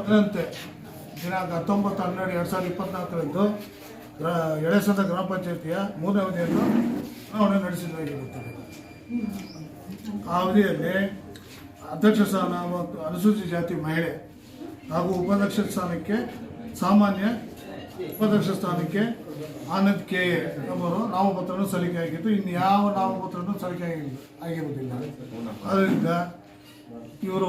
ಅದರಂತೆ ದಿನಾಂಕ ಹತ್ತೊಂಬತ್ತು, ಹನ್ನೆರಡು, ಎರಡು ಸಾವಿರದ ಇಪ್ಪತ್ತ್ನಾಲ್ಕರಂದು ಗ್ರಾ, ಎಳೆಸದ ಗ್ರಾಮ ಪಂಚಾಯತಿಯ ಮೂರನೇ ಅವಧಿಯನ್ನು ಚುನಾವಣೆ ನಡೆಸಲಾಗಿರುತ್ತದೆ ಆ ಅವಧಿಯಲ್ಲಿ ಅಧ್ಯಕ್ಷ ಸ್ಥಾನ ಮತ್ತು ಅನುಸೂಚಿತ ಜಾತಿ ಮಹಿಳೆ ಹಾಗೂ ಉಪಾಧ್ಯಕ್ಷ ಸ್ಥಾನಕ್ಕೆ ಸಾಮಾನ್ಯ ಉಪಾಧ್ಯಕ್ಷ ಸ್ಥಾನಕ್ಕೆ ಆನಂದ್ ಕೆ. ಎ. ನಾಮಪತ್ರವನ್ನು ಸಲ್ಲಿಕೆ ಆಗಿದ್ದು, ಇನ್ನು ಯಾವ ನಾಮಪತ್ರವನ್ನು ಸಲ್ಲಿಕೆ ಆಗಿರುವುದಿಲ್ಲ. ಆದ್ದರಿಂದ ಇವರು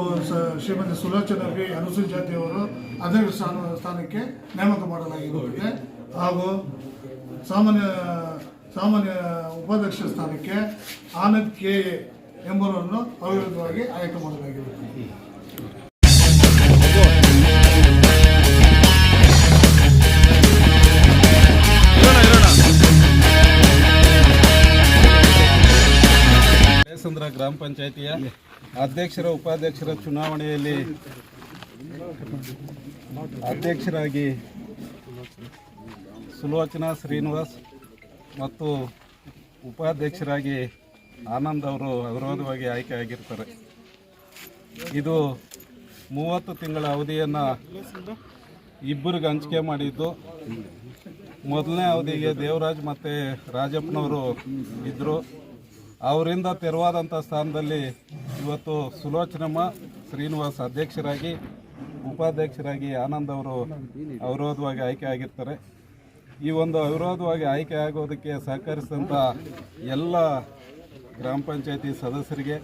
ಶ್ರೀಮತಿ ಸುಲೋಚನಾ ಅನುಸೂಚಿತ ಜಾತಿಯವರು ಅಧ್ಯಕ್ಷ ಸ್ಥಾನ, ಸ್ಥಾನಕ್ಕೆ ನೇಮಕ ಮಾಡಲಾಗಿರುತ್ತದೆ. ಹಾಗೂ ಸಾಮಾನ್ಯ ಸಾಮಾನ್ಯ ಉಪಾಧ್ಯಕ್ಷ ಸ್ಥಾನಕ್ಕೆ ಆನಂದ್ ಕೆ ಎಂಬುವರನ್ನು ಅವಿರೋಧವಾಗಿ ಆಯ್ಕೆ ಮಾಡಲಾಗಿರುತ್ತದೆ. ಕೇಸಂದ್ರ ಗ್ರಾಮ ಪಂಚಾಯಿತಿಯ ಅಧ್ಯಕ್ಷರ ಉಪಾಧ್ಯಕ್ಷರ ಚುನಾವಣೆಯಲ್ಲಿ ಅಧ್ಯಕ್ಷರಾಗಿ ಸುಲೋಚನಾ ಶ್ರೀನಿವಾಸ್ ಮತ್ತು ಉಪಾಧ್ಯಕ್ಷರಾಗಿ ಆನಂದ್ ಅವರು ಅವಿರೋಧವಾಗಿ ಆಯ್ಕೆ ಆಗಿರ್ತಾರೆ ಇದು ಮೂವತ್ತು ತಿಂಗಳ ಅವಧಿಯನ್ನು ಇಬ್ಬರಿಗೆ ಹಂಚಿಕೆ ಮಾಡಿದ್ದು. ಮೊದಲನೇ ಅವಧಿಗೆ ದೇವರಾಜ್ ಮತ್ತು ರಾಜಪ್ಪನವರು ಇದ್ದರು ಅವರಿಂದ ತೆರವಾದಂಥ ಸ್ಥಾನದಲ್ಲಿ ಇವತ್ತು ಸುಲೋಚನಮ್ಮ ಶ್ರೀನಿವಾಸ್ ಅಧ್ಯಕ್ಷರಾಗಿ, ಉಪಾಧ್ಯಕ್ಷರಾಗಿ ಆನಂದ್ ಅವರು ಅವಿರೋಧವಾಗಿ ಆಯ್ಕೆ ಆಗಿರ್ತಾರೆ. ಈ ಒಂದು ಅವಿರೋಧವಾಗಿ ಆಯ್ಕೆ ಆಗೋದಕ್ಕೆ ಸಹಕರಿಸಿದಂಥ ಎಲ್ಲ ಗ್ರಾಮ ಪಂಚಾಯತಿ ಸದಸ್ಯರಿಗೆ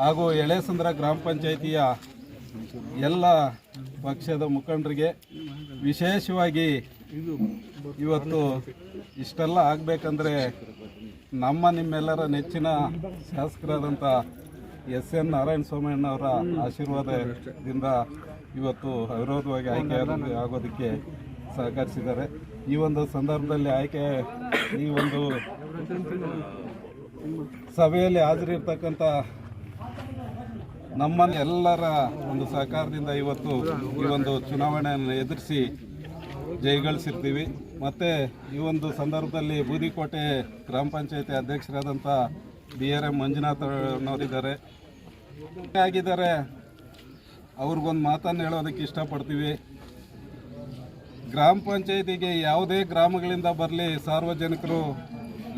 ಹಾಗೂ ಎಳೆಸಂದ್ರ ಗ್ರಾಮ ಪಂಚಾಯತಿಯ ಎಲ್ಲ ಪಕ್ಷದ ಮುಖಂಡರಿಗೆ ವಿಶೇಷವಾಗಿ ಇವತ್ತು ಇಷ್ಟೆಲ್ಲ ಆಗಬೇಕಂದ್ರೆ ನಮ್ಮ ನಿಮ್ಮೆಲ್ಲರ ನೆಚ್ಚಿನ ಶಾಸಕರಾದಂಥ ಎಸ್ ಎನ್ ನಾರಾಯಣ ಸ್ವಾಮಣ್ಣವರ ಆಶೀರ್ವಾದದಿಂದ ಇವತ್ತು ಅವಿರೋಧವಾಗಿ ಆಯ್ಕೆ ಆಗೋದಕ್ಕೆ ಸಹಕರಿಸಿದ್ದಾರೆ. ಈ ಒಂದು ಸಂದರ್ಭದಲ್ಲಿ ಆಯ್ಕೆ, ಈ ಒಂದು ಸಭೆಯಲ್ಲಿ ಹಾಜರಿರ್ತಕ್ಕಂಥ ನಮ್ಮನ್ನು ಎಲ್ಲರ ಒಂದು ಸಹಕಾರದಿಂದ ಇವತ್ತು ಈ ಒಂದು ಚುನಾವಣೆಯನ್ನು ಎದುರಿಸಿ ಜಯಗಳಿಸಿರ್ತೀವಿ. ಮತ್ತು ಈ ಒಂದು ಸಂದರ್ಭದಲ್ಲಿ ಬೂದಿಕೋಟೆ ಗ್ರಾಮ ಪಂಚಾಯತಿ ಅಧ್ಯಕ್ಷರಾದಂಥ ಬಿ ಆರ್ ಎಂ ಮಂಜುನಾಥನವರಿದ್ದಾರೆ ಆಗಿದ್ದಾರೆ. ಅವ್ರಿಗೊಂದು ಮಾತನ್ನು ಹೇಳೋದಕ್ಕೆ ಇಷ್ಟಪಡ್ತೀವಿ. ಗ್ರಾಮ ಪಂಚಾಯತಿಗೆ ಯಾವುದೇ ಗ್ರಾಮಗಳಿಂದ ಬರಲಿ, ಸಾರ್ವಜನಿಕರು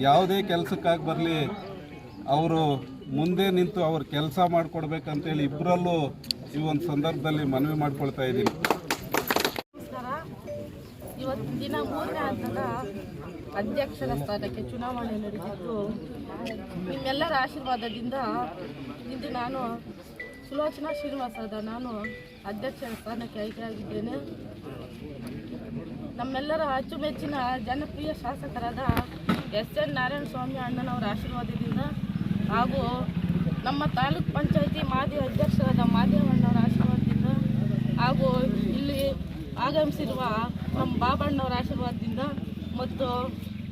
ಯಾವುದೇ ಕೆಲಸಕ್ಕಾಗಿ ಬರಲಿ, ಅವರು ಮುಂದೆ ನಿಂತು ಅವ್ರ ಕೆಲಸ ಮಾಡಿಕೊಡ್ಬೇಕಂತೇಳಿ ಇಬ್ಬರಲ್ಲೂ ಈ ಒಂದು ಸಂದರ್ಭದಲ್ಲಿ ಮನವಿ ಮಾಡ್ಕೊಳ್ತಾ ಇದ್ದೀನಿ. ಇವತ್ತು ದಿನ ಮೂರನೇ ಹಂತದ ಅಧ್ಯಕ್ಷರ ಸ್ಥಾನಕ್ಕೆ ಚುನಾವಣೆ ನಡೆದಿದ್ದು ನಿಮ್ಮೆಲ್ಲರ ಆಶೀರ್ವಾದದಿಂದ ಇಂದು ನಾನು ಸುಲೋಚನಾ ಶ್ರೀನಿವಾಸದ ನಾನು ಅಧ್ಯಕ್ಷರ ಸ್ಥಾನಕ್ಕೆ ಆಯ್ಕೆಯಾಗಿದ್ದೇನೆ. ನಮ್ಮೆಲ್ಲರ ಅಚ್ಚುಮೆಚ್ಚಿನ ಜನಪ್ರಿಯ ಶಾಸಕರಾದ ಎಸ್ ಎನ್ ನಾರಾಯಣ ಸ್ವಾಮಿ ಅಣ್ಣನವರ ಆಶೀರ್ವಾದದಿಂದ ಹಾಗೂ ನಮ್ಮ ತಾಲೂಕ್ ಪಂಚಾಯಿತಿ ಮಾಜಿ ಅಧ್ಯಕ್ಷರಾದ ಮಾದೇವಣ್ಣವರ ಆಶೀರ್ವಾದದಿಂದ ಹಾಗೂ ಇಲ್ಲಿ ಆಗಮಿಸಿರುವ ನಮ್ಮ ಬಾಬಣ್ಣವರ ಆಶೀರ್ವಾದದಿಂದ ಮತ್ತು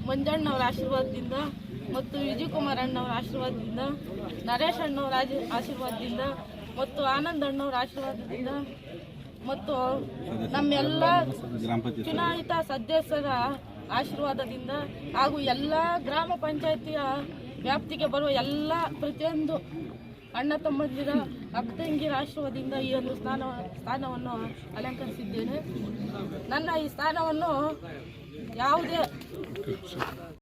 ಮಂಜಣ್ಣವರ ಆಶೀರ್ವಾದದಿಂದ ಮತ್ತು ವಿಜಯಕುಮಾರ್ ಅಣ್ಣವರ ಆಶೀರ್ವಾದದಿಂದ, ನರೇಶ್ ಅಣ್ಣವರ ಆಶೀರ್ವಾದದಿಂದ ಮತ್ತು ಆನಂದ್ ಅಣ್ಣವರ ಆಶೀರ್ವಾದದಿಂದ ಮತ್ತು ನಮ್ಮೆಲ್ಲ ಚುನಾಯಿತ ಸದಸ್ಯರ ಆಶೀರ್ವಾದದಿಂದ ಹಾಗೂ ಎಲ್ಲ ಗ್ರಾಮ ಪಂಚಾಯತಿಯ ವ್ಯಾಪ್ತಿಗೆ ಬರುವ ಎಲ್ಲ ಪ್ರತಿಯೊಂದು ಅಣ್ಣ ತಮ್ಮಂದಿರ ಅಕ್ಕ ತಂಗಿರ ಆಶೀರ್ವಾದದಿಂದ ಈ ಒಂದು ಸ್ಥಾನ ಸ್ಥಾನವನ್ನು ಅಲಂಕರಿಸಿದ್ದೇನೆ. ನನ್ನ ಈ ಸ್ಥಾನವನ್ನು ಯಾವುದೇ